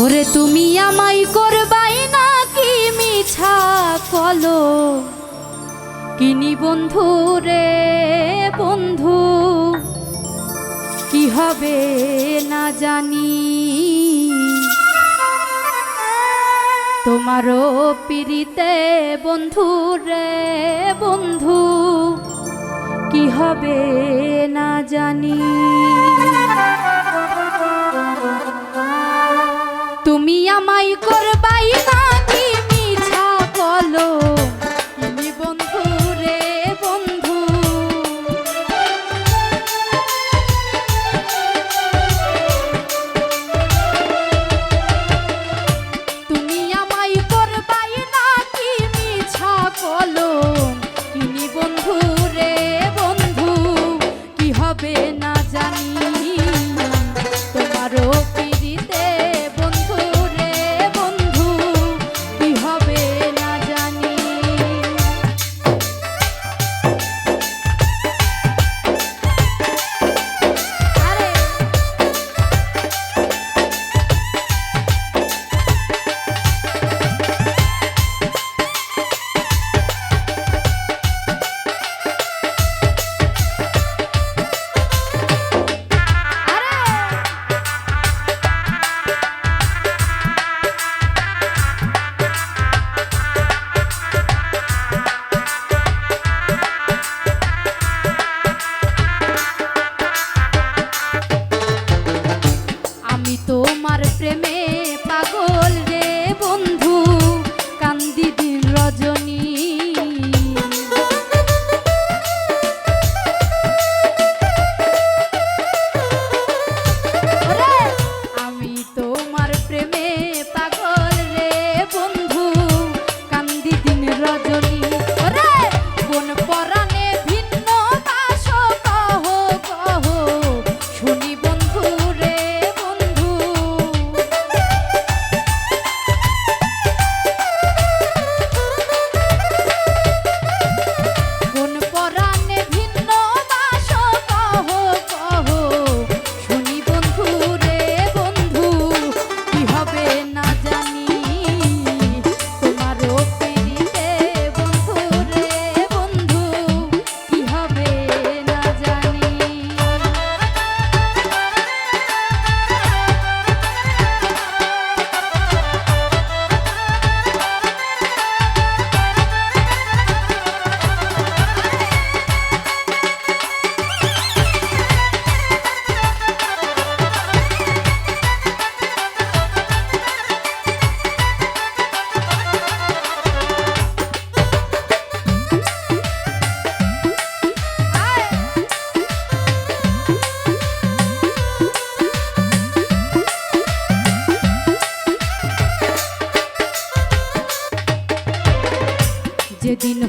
ওরে তুমি আমাই করবাই না কি মিছা কলো? কিনি বন্ধু রে বন্ধু? কি হবে না জানি? তোমারও পিড়িতে বন্ধু রে বন্ধু? কি হবে না জানি? তুমি আমায় করবাই না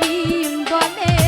হরিম বলে